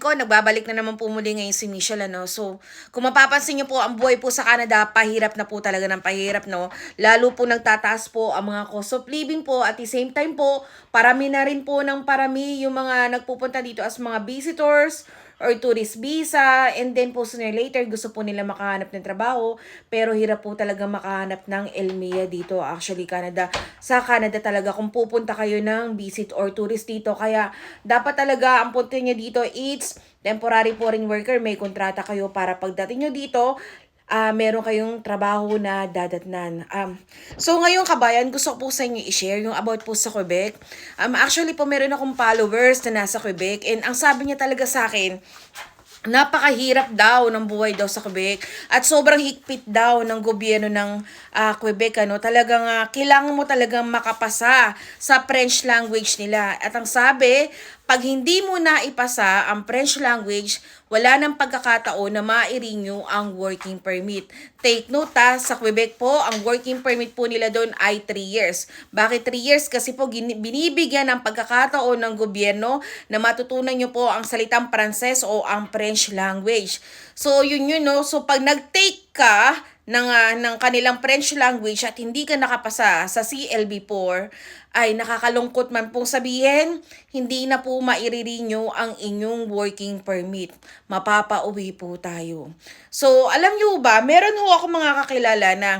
ko, nagbabalik na naman po muli ngayon si Michelle, ano. So, kung mapapansin niyo po, ang buhay po sa Canada, pahirap na po talaga ng pahirap, no. Lalo po nagtataas po ang mga cost of living po. At the same time po, parami na rin po ng parami yung mga nagpupunta dito as mga visitors or tourist visa and then po sooner later gusto po nila makahanap ng trabaho pero hirap po talaga makahanap ng ELMEA dito actually Canada. Sa Canada talaga kung pupunta kayo ng visit or tourist dito. Kaya dapat talaga ang punto nyo dito it's temporary foreign worker may kontrata kayo para pagdating nyo dito ah meron kayong trabaho na dadatnan. Um, so ngayon kabayan, gusto ko po sa inyo i-share yung about po sa Quebec. Um, actually po meron akong followers na nasa Quebec and ang sabi niya talaga sa akin, napakahirap daw ng buhay daw sa Quebec at sobrang higpit daw ng gobyerno ng ah, Quebec ano talagang ah, kailangan mo talagang makapasa sa French language nila at ang sabi pag hindi mo na ipasa ang French language wala nang pagkakataon na ma-renew ang working permit. Take note ha, sa Quebec po, ang working permit po nila doon ay 3 years. Bakit 3 years? Kasi po binibigyan ng pagkakataon ng gobyerno na matutunan nyo po ang salitang Pranses o ang French language. So, yun yun, no? So, pag nag-take ka ng, ah, ng kanilang French language at hindi ka nakapasa sa CLB4, ay nakakalungkot man pong sabihin, hindi na po maire-renew ang inyong working permit. Mapapauwi po tayo. So, alam nyo ba, meron ho ako mga kakilala na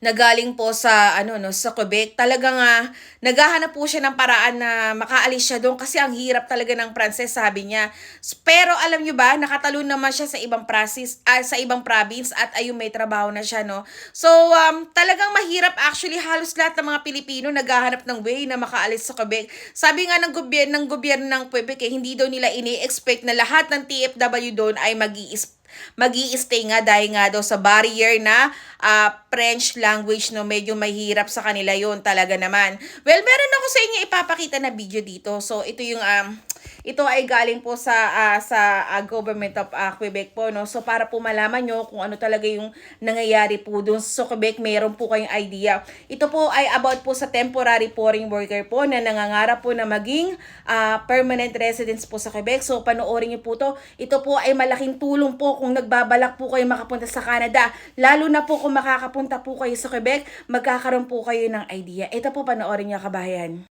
na galing po sa ano no sa Quebec talagang nga naghahanap po siya ng paraan na makaalis siya doon kasi ang hirap talaga ng Pranses sabi niya. Pero alam niyo ba nakatalon naman siya sa ibang province ah, sa ibang province at ayun may trabaho na siya no? So um, talagang mahirap actually halos lahat ng mga Pilipino naghahanap ng way na makaalis sa Quebec. Sabi nga ng gobyerno ng gobyerno ng Quebec eh, hindi daw nila ini-expect na lahat ng TFW doon ay mag mag stay nga dahil nga daw sa barrier na ah, French language no medyo mahirap sa kanila yon talaga naman. Well, meron ako sa inyo ipapakita na video dito. So ito yung um, ito ay galing po sa ah, sa ah, government of ah, Quebec po no. So para po malaman nyo kung ano talaga yung nangyayari po doon sa Quebec, meron po kayong idea. Ito po ay about po sa temporary foreign worker po na nangangarap po na maging ah, permanent residence po sa Quebec. So panoorin niyo po to. Ito po ay malaking tulong po kung nagbabalak po kayo makapunta sa Canada. Lalo na po kung makakapunta po kayo sa Quebec, magkakaroon po kayo ng idea. Ito po panoorin niyo kabayan.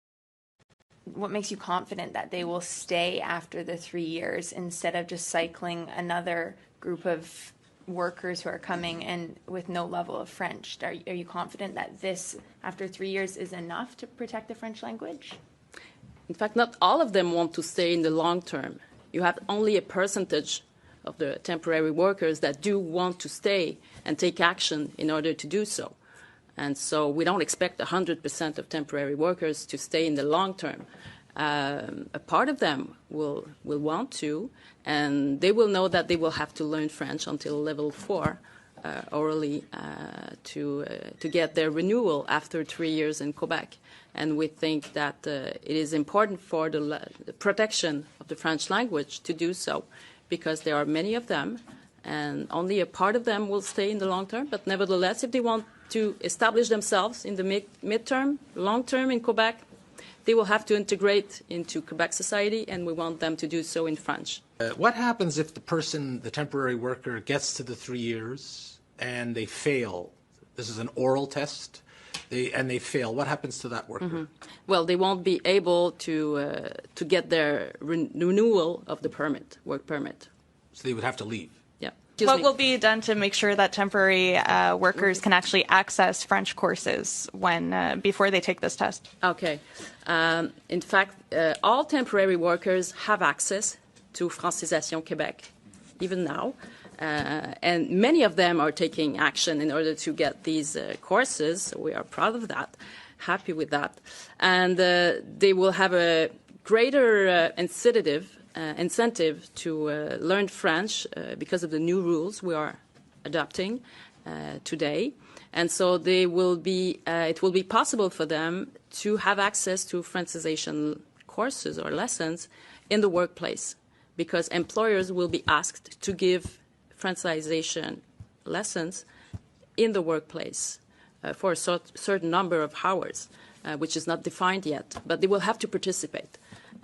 What makes you confident that they will stay after the three years instead of just cycling another group of workers who are coming and with no level of French? Are, are you confident that this, after three years, is enough to protect the French language? In fact, not all of them want to stay in the long term. You have only a percentage of the temporary workers that do want to stay and take action in order to do so. And so we don't expect 100% of temporary workers to stay in the long term. Um, a part of them will, will want to, and they will know that they will have to learn French until level four uh, orally uh, to, uh, to get their renewal after three years in Quebec. And we think that uh, it is important for the, the protection of the French language to do so because there are many of them and only a part of them will stay in the long term. But nevertheless, if they want to establish themselves in the mid- midterm, long term in Quebec, they will have to integrate into Quebec society, and we want them to do so in French. Uh, what happens if the person, the temporary worker, gets to the three years and they fail? This is an oral test, they, and they fail. What happens to that worker? Well, they won't be able to uh, to get their ren- renewal of the permit, work permit. So they would have to leave. Excuse What me. will be done to make sure that temporary uh, workers can actually access French courses when uh, before they take this test? Okay. Um, in fact, uh, all temporary workers have access to Francisation Québec, even now. Uh, and many of them are taking action in order to get these uh, courses. We are proud of that, happy with that. And uh, they will have a greater uh, incentive, incentive to uh, learn French uh, because of the new rules we are adopting uh, today. And so they will be, uh, it will be possible for them to have access to Francization courses or lessons in the workplace because employers will be asked to give Francization lessons in the workplace uh, for a cer- certain number of hours, uh, which is not defined yet, but they will have to participate.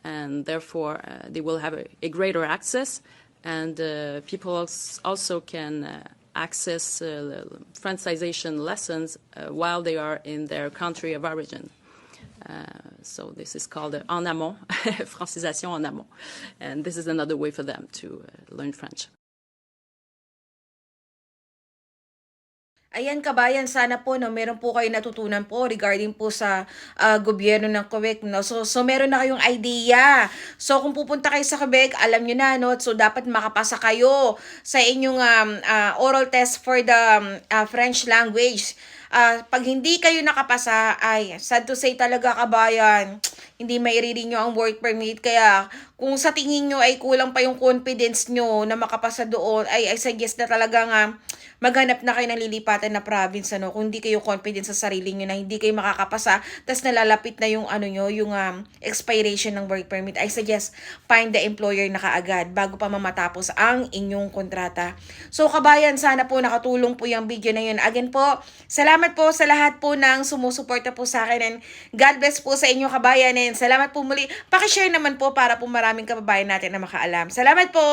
And therefore uh, they will have a, greater access, and uh, people also can uh, access Francization lessons while they are in their country of origin. So this is called en amont, francisation en amont, and this is another way for them to learn French. Ayan kabayan, sana po no, meron po kayo natutunan po regarding po sa ah, gobyerno ng Quebec no. So so meron na kayong idea. So kung pupunta kayo sa Quebec, alam niyo na no, so dapat makapasa kayo sa inyong um, ah, oral test for the um, ah, French language. Ah, pag hindi kayo nakapasa, ay sad to say talaga kabayan, hindi mairirin nyo ang work permit. Kaya kung sa tingin nyo ay kulang pa yung confidence nyo na makapasa doon, ay I suggest na talaga nga maghanap na kayo ng lilipatan na province ano kung hindi kayo confident sa sarili niyo na hindi kayo makakapasa tas nalalapit na yung ano nyo yung um, expiration ng work permit. I suggest find the employer na kaagad bago pa mamatapos ang inyong kontrata. So kabayan sana po nakatulong po yung video na yun. Again po salamat po sa lahat po ng sumusuporta po sa akin and God bless po sa inyo kabayan and salamat po muli. Pakishare naman po para po maraming kababayan natin na makaalam. Salamat po